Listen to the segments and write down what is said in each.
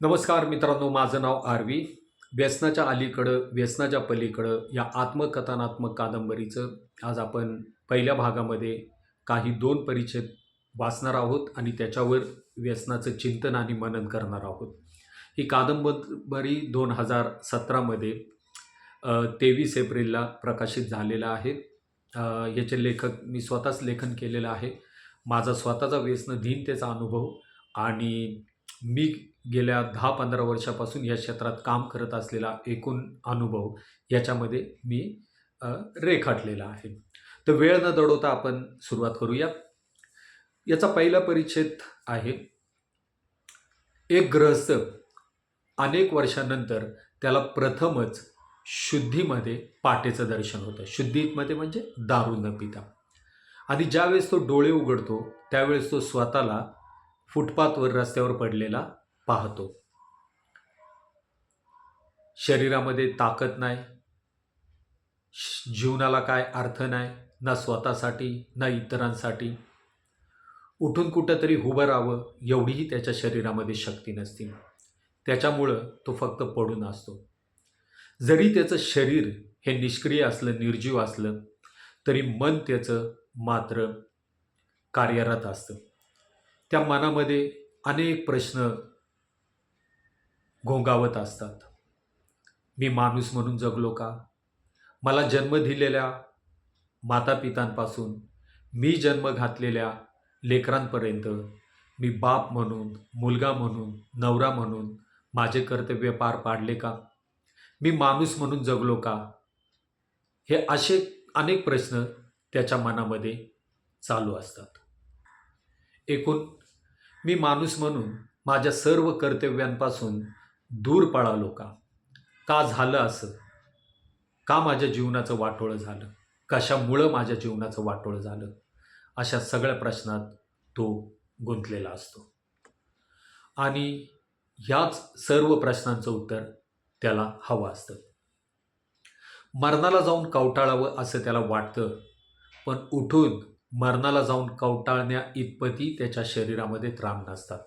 नमस्कार मित्रांनो माझं नाव आरवी. व्यसनाच्या अलीकडं व्यसनाच्या पलीकडं या आत्मकथनात्मक कादंबरीचं आज आपण पहिल्या भागामध्ये काही दोन परिच्छेद वाचणार आहोत आणि त्याच्यावर व्यसनाचं चिंतन आणि मनन करणार आहोत. ही कादंबरी दोन हजार सतरामध्ये तेवीस एप्रिलला प्रकाशित झालेला आहे. याचे लेखक मी स्वतःच लेखन केलेलं आहे. माझा स्वतःचा व्यसनधीनतेचा अनुभव आणि मी गेल्या दहा पंधरा वर्षापासून या क्षेत्रात काम करत असलेला एकूण अनुभव याच्यामध्ये मी रेखाटलेला आहे. तर वेळ न दडवता आपण सुरुवात करूया. याचा पहिला परिच्छेद आहे एक ग्रहस्थ अनेक वर्षानंतर त्याला प्रथमच शुद्धीमध्ये पाटेचं दर्शन होतं. शुद्धीमध्ये म्हणजे दारू न पिता. आणि ज्यावेळेस तो डोळे उघडतो त्यावेळेस तो स्वतःला फुटपाथवर रस्त्यावर पडलेला पाहतो. शरीरामध्ये ताकद नाही. जीवनाला काय अर्थ नाही. ना स्वतःसाठी ना इतरांसाठी. उठून कुठंतरी उभं राहावं एवढीही त्याच्या शरीरामध्ये शक्ती नसते. त्याच्यामुळं तो फक्त पडून असतो जरी त्याचं शरीर हे निष्क्रिय असलं निर्जीव असलं तरी मन त्याचं मात्र कार्यरत असतं. त्या मनामध्ये अनेक प्रश्न घोंगावत असतात. मी माणूस म्हणून जगलो का? मला जन्म दिलेल्या मातापितांपासून मी जन्म घातलेल्या लेकरांपर्यंत मी बाप म्हणून मुलगा म्हणून नवरा म्हणून माझे कर्तव्य पार पाडले का? मी माणूस म्हणून जगलो का? हे असे अनेक प्रश्न त्याच्या मनामध्ये चालू असतात. एकूण मी माणूस म्हणून माझ्या सर्व कर्तव्यांपासून दूर पळालो का का झालं असं? का माझ्या जीवनाचं वाटोळं झालं? कशामुळं माझ्या जीवनाचं वाटोळं झालं? अशा सगळ्या प्रश्नात तो गुंतलेला असतो. आणि ह्याच सर्व प्रश्नांचं उत्तर त्याला हवं असतं. मरणाला जाऊन कवटाळावं असं त्याला वाटतं पण उठून मरणाला जाऊन कवटाळण्या इतपती त्याच्या शरीरामध्ये त्राण नसतात.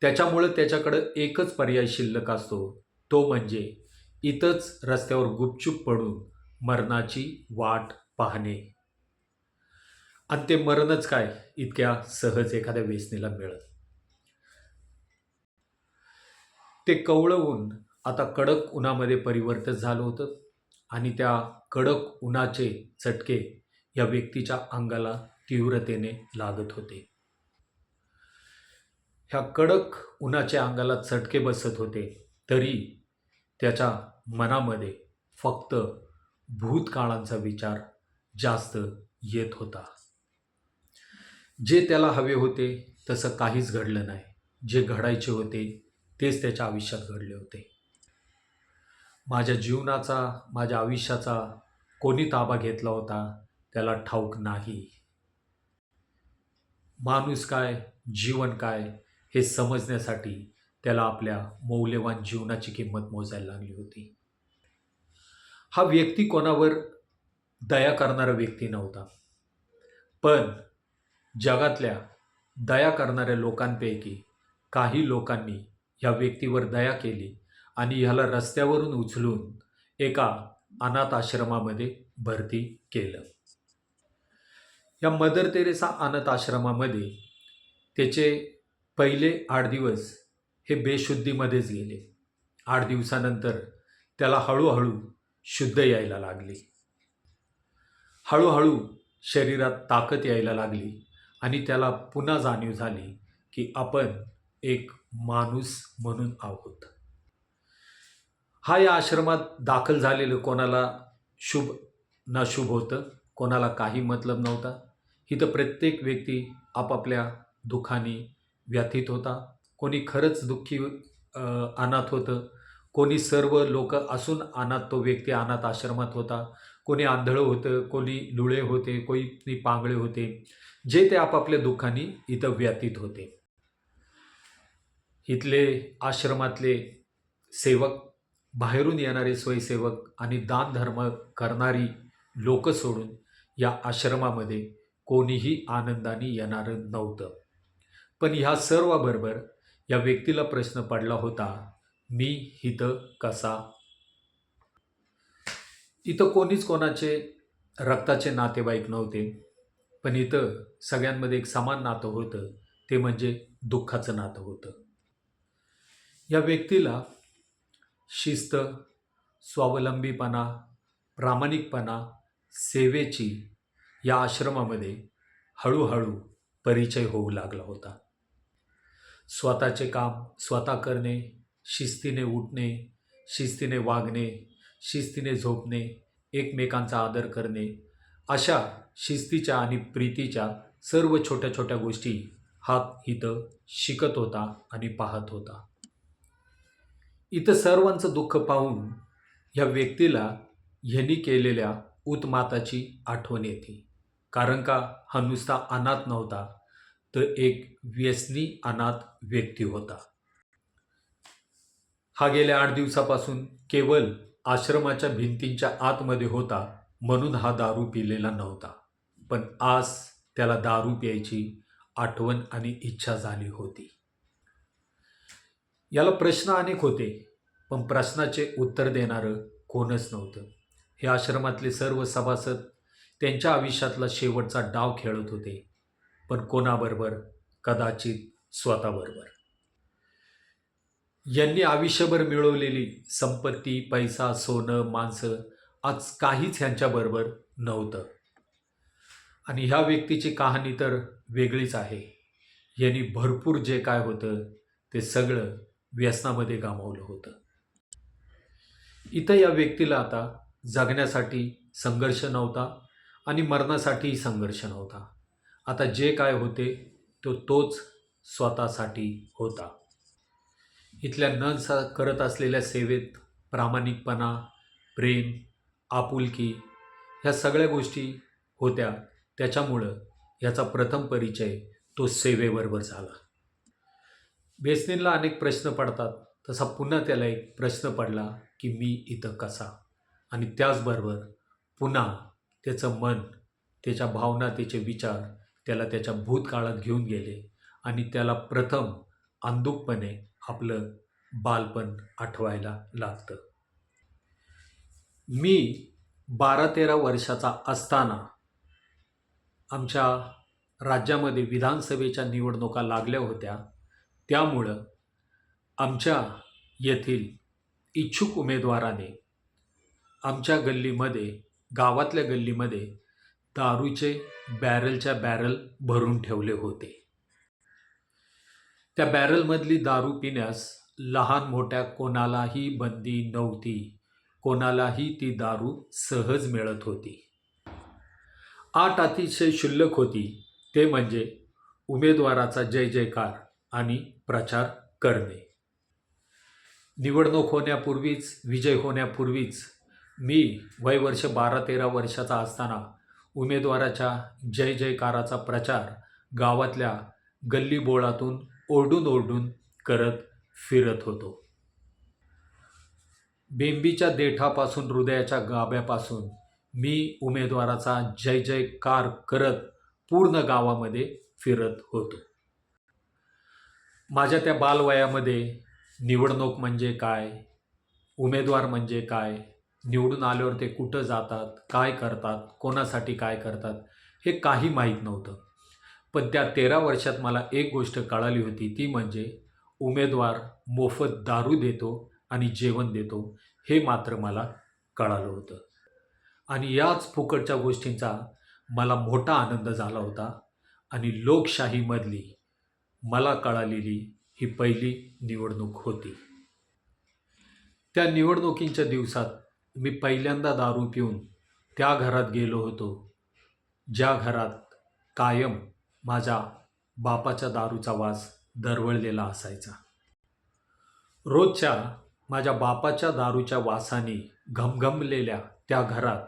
त्याच्यामुळं त्याच्याकडं एकच पर्याय शिल्लक असतो. तो म्हणजे इथंच रस्त्यावर गुपचूप पडून मरणाची वाट पाहणे. आणि ते मरणच काय? इतक्या सहज एखाद्या वेचणीला मिळत. ते कवळवून आता कडक उन्हामध्ये परिवर्तित झालं होतं आणि त्या कडक उन्हाचे चटके या व्यक्तीच्या अंगाला तीव्रतेने लागत होते. ह्या कडक उन्हाच्या अंगाला चटके बसत होते तरी त्याच्या मनामध्ये फक्त भूतकाळांचा विचार जास्त येत होता. जे त्याला हवे होते तसं काहीच घडलं नाही. जे घडायचे होते तेच त्याच्या आयुष्यात घडले होते. माझ्या जीवनाचा माझ्या आयुष्याचा कोणी ताबा घेतला होता त्याला ठाऊक नाही. माणूस काय जीवन काय हे समजण्यासाठी त्याला आपल्या मौल्यवान जीवनाची किंमत मोजायला लागली होती. हा व्यक्ती कोणावर दया करणारा व्यक्ती नव्हता. पण जगातल्या दया करणाऱ्या लोकांपैकी काही लोकांनी ह्या व्यक्तीवर दया केली आणि ह्याला रस्त्यावरून उचलून एका अनाथ आश्रमामध्ये भरती केलं. या मदर तेरेसा अनाथ आश्रमामध्ये त्याचे पहिले आठ दिवस हे बेशुद्धीमध्येच गेले. आठ दिवसानंतर त्याला हळूहळू शुद्ध यायला लागली. हळूहळू शरीरात ताकद यायला लागली आणि त्याला पुन्हा जाणीव झाली की आपण एक माणूस म्हणून आहोत. हा या आश्रमात दाखल झालेलं कोणाला शुभ नशुभ होतं कोणाला काही मतलब नव्हता. इथं प्रत्येक व्यक्ती आपापल्या दुखानी व्यथित होता. कोणी खरंच दुःखी अनाथ होतं. कोणी सर्व लोक असून अनाथ तो व्यक्ती अनाथ आश्रमात होता. कोणी आंधळं होतं कोणी लुळे होते कोणी पांगळे होते. जे ते आपापल्या दुःखाने इथं व्यतीत होते. इथले आश्रमातले सेवक बाहेरून येणारे स्वयंसेवक आणि दानधर्म करणारी लोक सोडून या आश्रमामध्ये कोणीही आनंदाने येणारं नव्हतं. पण ह्या सर्वाबरोबर या व्यक्तीला प्रश्न पडला होता मी इथं कसा? इथं कोणीच कोणाचे रक्ताचे नातेवाईक नव्हते पण इथं सगळ्यांमध्ये एक समान नातं होतं ते म्हणजे दुःखाचं नातं होतं. या व्यक्तीला शिस्त स्वावलंबीपणा प्रामाणिकपणा सेवेची या आश्रमामध्ये हळूहळू परिचय होऊ लागला होता. स्वतःचे काम स्वतः करणे शिस्तीने उठणे शिस्तीने वागणे शिस्तीने झोपणे एकमेकांचा आदर करणे अशा शिस्तीच्या आणि प्रीतीच्या सर्व छोट्या छोट्या गोष्टी हा इथं शिकत होता आणि पाहत होता. इथं सर्वांचं दुःख पाहून ह्या व्यक्तीला ह्यांनी केलेल्या उत्माताची आठवण येते. कारण का हा नुसता अनाथ नव्हता. तर एक व्यसनी अनाथ व्यक्ती होता. हा गेल्या आठ दिवसापासून केवळ आश्रमाच्या भिंतींच्या आतमध्ये होता म्हणून हा दारू पिलेला नव्हता. पण आज त्याला दारू प्यायची आठवण आणि इच्छा झाली होती. याला प्रश्न अनेक होते पण प्रश्नाचे उत्तर देणारं कोणच नव्हतं. हे आश्रमातले सर्व सभासद त्यांच्या आयुष्यातला शेवटचा डाव खेळत होते. पण कोणाबरोबर? कदाचित स्वतःबरोबर. यांनी आयुष्यभर मिळवलेली संपत्ती पैसा सोनं माणसं आज काहीच ह्यांच्याबरोबर नव्हतं. आणि ह्या व्यक्तीची कहाणी तर वेगळीच आहे. यांनी भरपूर जे काय होतं ते सगळं व्यसनामध्ये गमावलं होतं. इथं या व्यक्तीला आता जगण्यासाठी संघर्ष नव्हता आणि मरणासाठीही संघर्ष नव्हता. आता जे काय होते तो तोच स्वतःसाठी होता. इथल्या न सा करत असलेल्या सेवेत प्रामाणिकपणा प्रेम आपुलकी ह्या सगळ्या गोष्टी होत्या. त्याच्यामुळं याचा प्रथम परिचय तो सेवेबरोबर झाला. बेसनीला अनेक प्रश्न पडतात. तसा पुन्हा त्याला एक प्रश्न पडला की मी इथं कसा? आणि त्याचबरोबर पुन्हा त्याचं मन त्याच्या भावना त्याचे विचार त्याला त्याच्या भूतकाळात घेऊन गेले आणि त्याला प्रथम अंधुकपणे आपलं बालपण आठवायला लागतं. मी बारा तेरा वर्षाचा असताना आमच्या राज्यामध्ये विधानसभेच्या निवडणुका लागल्या होत्या. त्यामुळं आमच्या येथील इच्छुक उमेदवाराने आमच्या गल्लीमध्ये गावातल्या गल्लीमध्ये दारूचे बॅरलच्या बॅरल भरून ठेवले होते. त्या बॅरलमधली दारू पिण्यास लहान मोठ्या कोणालाही बंदी नव्हती. कोणालाही ती दारू सहज मिळत होती. आठ अतिशय शुल्लक होती. ते म्हणजे उमेदवाराचा जय जयकार आणि प्रचार करणे. निवडणूक होण्यापूर्वीच विजय होण्यापूर्वीच मी वय वर्ष बारा तेरा वर्षाचा असताना उमेदवाराच्या जय जयकाराचा प्रचार गावातल्या गल्लीबोळातून ओरडून ओरडून करत फिरत होतो. बेंबीच्या देठापासून हृदयाच्या गाभ्यापासून मी उमेदवाराचा जय जयकार करत पूर्ण गावामध्ये फिरत होतो. माझ्या त्या बालवयामध्ये निवडणूक म्हणजे काय? उमेदवार म्हणजे काय? निवडून आल्यावर ते कुठं जातात काय करतात कोणासाठी काय करतात हे काही माहीत नव्हतं. पण त्या तेरा वर्षात मला एक गोष्ट कळाली होती ती म्हणजे उमेदवार मोफत दारू देतो आणि जेवण देतो हे मात्र मला कळालं होतं. आणि याच फुकटच्या गोष्टींचा मला मोठा आनंद झाला होता आणि लोकशाहीमधली मला कळालेली ही पहिली निवडणूक होती. त्या निवडणुकींच्या दिवसात मी पहिल्यांदा दारू पिऊन त्या घरात गेलो होतो ज्या घरात कायम माझ्या बापाच्या दारूचा वास दरवळलेला असायचा. रोजच्या माझ्या बापाच्या दारूच्या वासाने घमघमलेल्या त्या घरात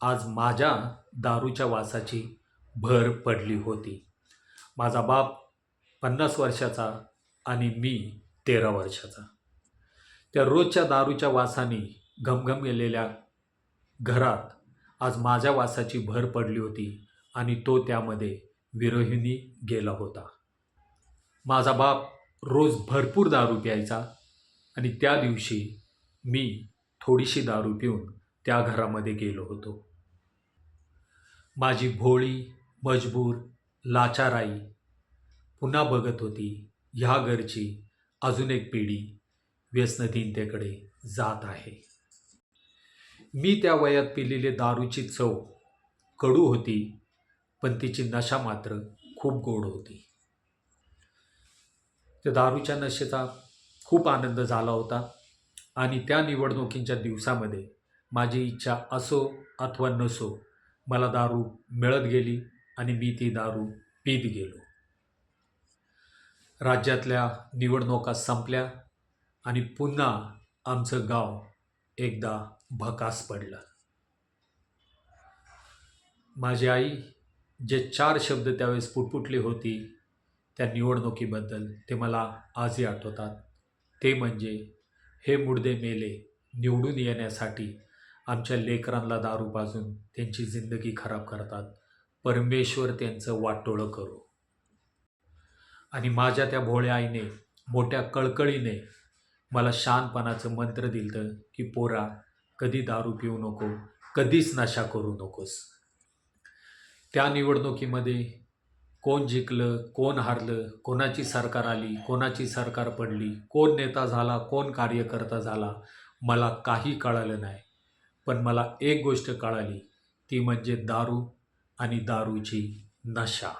आज माझ्या दारूच्या वासाची भर पडली होती. माझा बाप पन्नास वर्षाचा आणि मी तेरा वर्षाचा. त्या रोजच्या दारूच्या वासाने घमघम गेलेल्या घरात आज माझ्या वासाची भर पडली होती आणि तो त्यामध्ये विरोहिणी गेला होता. माझा बाप रोज भरपूर दारू प्यायचा आणि त्या दिवशी मी थोडीशी दारू पिऊन त्या घरामध्ये गेलो होतो. माझी भोळी मजबूर लाचाराई पुन्हा बघत होती ह्या घरची अजून एक पिढी व्यसनहीनतेकडे जात आहे. मी त्या वयात पिलेली दारूची चव कडू होती पण तिची नशा मात्र खूप गोड होती. त्या दारूच्या नशेचा खूप आनंद झाला होता आणि त्या निवडणुकींच्या दिवसामध्ये माझी इच्छा असो अथवा नसो मला दारू मिळत गेली आणि मी ती दारू पीत गेलो. राज्यातल्या निवडणुका संपल्या आणि पुन्हा आमचं गाव एकदा भकास पडलं. माझी आई जे चार शब्द त्यावेळेस पुटपुटली होती त्या निवडणुकीबद्दल ते मला आजही आठवतात. ते म्हणजे हे मुडदे मेले निवडून येण्यासाठी आमच्या लेकरांना दारू पाजून त्यांची जिंदगी खराब करतात. परमेश्वर त्यांचं वाटोळं करू. आणि माझ्या त्या भोळ्या आईने मोठ्या कळकळीने मला शानपणाचं मंत्र दिलं की पोरा कधी दारू पिऊ नको कधीच नशा करू नकोस. त्या निवडणुकीमध्ये कोण जिंकलं कोण हारलं कोणाची सरकार आली कोणाची सरकार पडली कोण नेता झाला कोण कार्यकर्ता झाला मला काही कळालं नाही. पण मला एक गोष्ट कळाली ती म्हणजे दारू आणि दारूची नशा.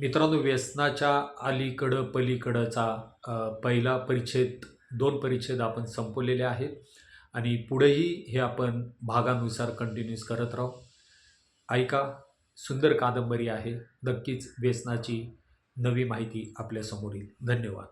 मित्रांनो व्यसनाच्या अलीकडं पलीकडंचा पहिला परिच्छेद दोन परिच्छेद आपण संपवलेले आहेत. आणि पुढेही हे आपण भागानुसार कंटिन्यूस करत राहू. ऐका सुंदर कादंबरी आहे. नक्कीच व्यसनाची नवी माहिती आपल्यासमोर येईल धन्यवाद.